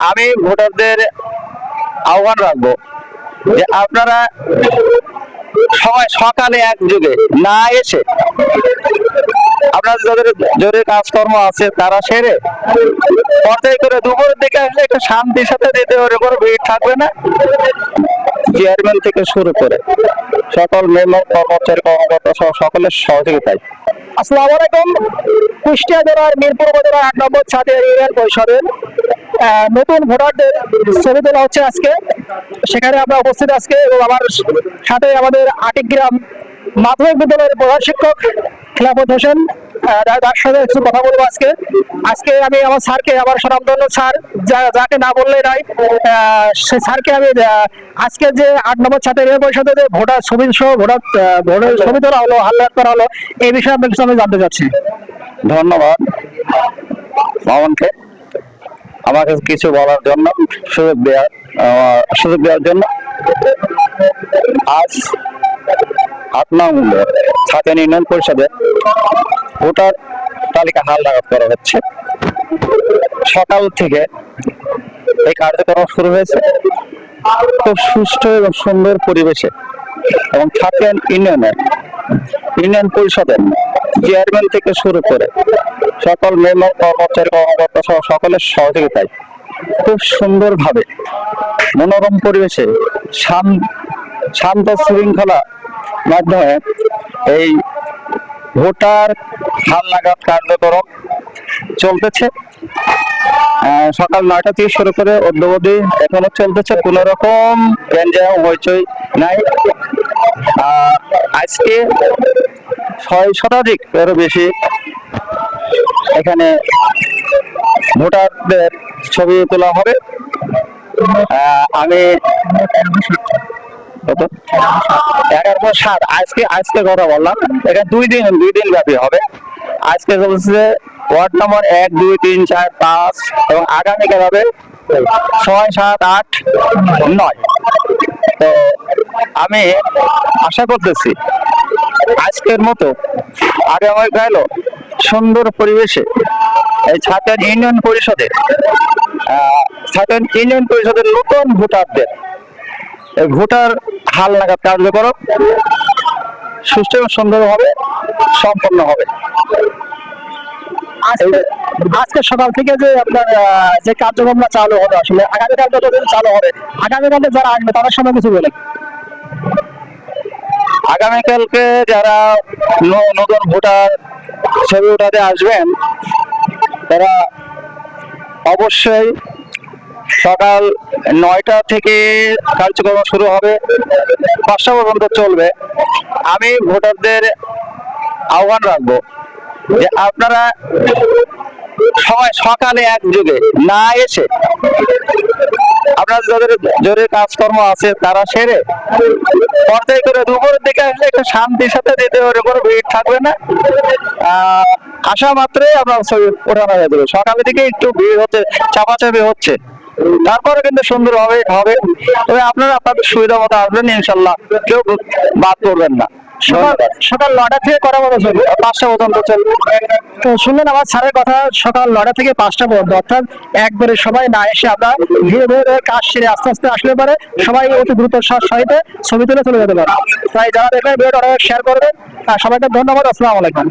আমি ভোটারদের আহ্বান রাখব যে আপনারা সময় সকালে এক যুগে না এসে আপনাদের যাদের জরুরি কাজকর্ম আছে তারা সেরে পর্যায় করে দুপুরের দিকে আসলে একটু শান্তির সাথে দিতে ওর উপর ভিড় থাকবে না। চেয়ারম্যান থেকে শুরু করে সকল মেম্বার, কর্মচারী, কর্মকর্তা সহ সকলের সহযোগিতায়। আসসালামু আলাইকুম। কুষ্টিয়া জেলার মিরপুর উপজেলার আট নম্বর ছাদের ইউনিয়ন পরিষদের নতুন ভোটারদের ছবি তোলা হচ্ছে আজকে। সেখানে আমরা উপস্থিত আজকে এবং আমার সাথে আমাদের আটিগ্রাম মাধ্যমিক বিদ্যালয়ের প্রধান শিক্ষক খেলাফত হোসেন। তার- সাথে একটু কথা বলব আজকে। আজকে আমি আমার স্যারকে, আমার স্বনামধন্য স্যার, যা- যাকে না বললে নাই সে স্যারকে আমি আজকে যে আট নম্বর ছাত্র ইউনিয়ন পরিষদে যে ভোটার ছবি সহ ভোটার ভোটার ছবি তোলা হলো হাল্লাত করা হলো, এই বিষয়ে আমি জানতে চাচ্ছি। ধন্যবাদ। মামনকে। আমাকে কিছু বলার জন্য সুযোগ দেওয়ার সুযোগ দেওয়ার জন্য। আজ আট নম্বর ছাত্র ইউনিয়ন পরিষদে ভোটার তালিকা হাল লাগাত করা হচ্ছে। সকাল থেকে এই কার্যক্রম শুরু হয়েছে। খুব সুষ্ঠু এবং সুন্দর পরিবেশে এবং ছাত্র ইউনিয়নের ইউনিয়ন পরিষদের চেয়ারম্যান থেকে শুরু করে সকল মেম্বার, কর্মচারী, কর্মকর্তা সহ সকলের সহযোগিতায় খুব সুন্দরভাবে মনোরম পরিবেশে শান- শান্ত শৃঙ্খলা মাধ্যমে এই ভোটার হাল নাগাদ কার্যক্রম চলতেছে। সকাল নয়টা থেকে শুরু করে অদ্যবধি এখনও চলতেছে, কোন রকম হইচই নাই। আজকে ছয় শতাধিক এরও বেশি। এখানে ভোটারদের ছবি তোলা হবে। আমি? এগারোশো সাত আজকে আজকে কথা বললাম। এখানে দুই দিন দুই দিন ব্যাপী হবে। আজকে চলছে ওয়ার্ড নম্বর এক, দুই, তিন, চার, পাঁচ এবং আগামীকাল হবে ছয়, সাত, আট, নয়। তো আমি আশা করতেছি আজকের মতো। আগামীকালও সুন্দর পরিবেশে এই ছাত্র ইউনিয়ন পরিষদের ছাত্র ইউনিয়ন পরিষদের নতুন ভোটারদের ভোটার হাল নাগাদ কার্যক্রম সুস্থ এবং সুন্দরভাবে সম্পন্ন হবে। আজকে সকাল থেকে যে আপনার যে কার্যক্রমটা চালু হবে আসলে আগামীকাল যতদিন চালু হবে আগামীকালে যারা আসবে তাদের সময় কিছু বলে। আগামীকালকে যারা নতুন ভোটার ছবি উঠাতে আসবেন, তারা অবশ্যই সকাল নয়টা থেকে কার্যক্রম শুরু হবে। পাঁচটা পর্যন্ত চলবে। আমি ভোটারদের আহ্বান রাখব যে আপনারা সময় সকালে এক যুগে না এসে আপনাদের যাদের জরুরি কাজকর্ম আছে, তারা সেরে পর্যায় করে দুপুরের দিকে আসলে শান্তির সাথে ওর উপর ভিড় থাকবে না। আসা মাত্রই আপনার ছবি ওঠানো হয়ে যাবে। সকালের দিকে একটু ভিড় হচ্ছে, চাপাচাপি হচ্ছে। তারপরে কিন্তু সুন্দর হবে হবে। তবে আপনারা আপনাদের সুবিধা মতো আসবেন, ইনশাল্লাহ। কেউ বাদ করবেন না। সকাল ধন্যবাদ থেকে কটা পর্যন্ত চলবে। পাঁচটা পর্যন্ত চলবে। তো শুনলেন আমার স্যারের কথা সকাল নটা থেকে পাঁচটা পর্যন্ত। অর্থাৎ একবারে সবাই না এসে আমরা ধীরে ধীরে কাজ সেরে আস্তে আস্তে আসলে পারে সবাই অতি দ্রুত সহ- সহিতে ছবি তুলে চলে যেতে পারে। তাই যারা দেখবেন ভিডিওটা শেয়ার করবেন। সবাইকে ধন্যবাদ আসসালামু আলাইকুম।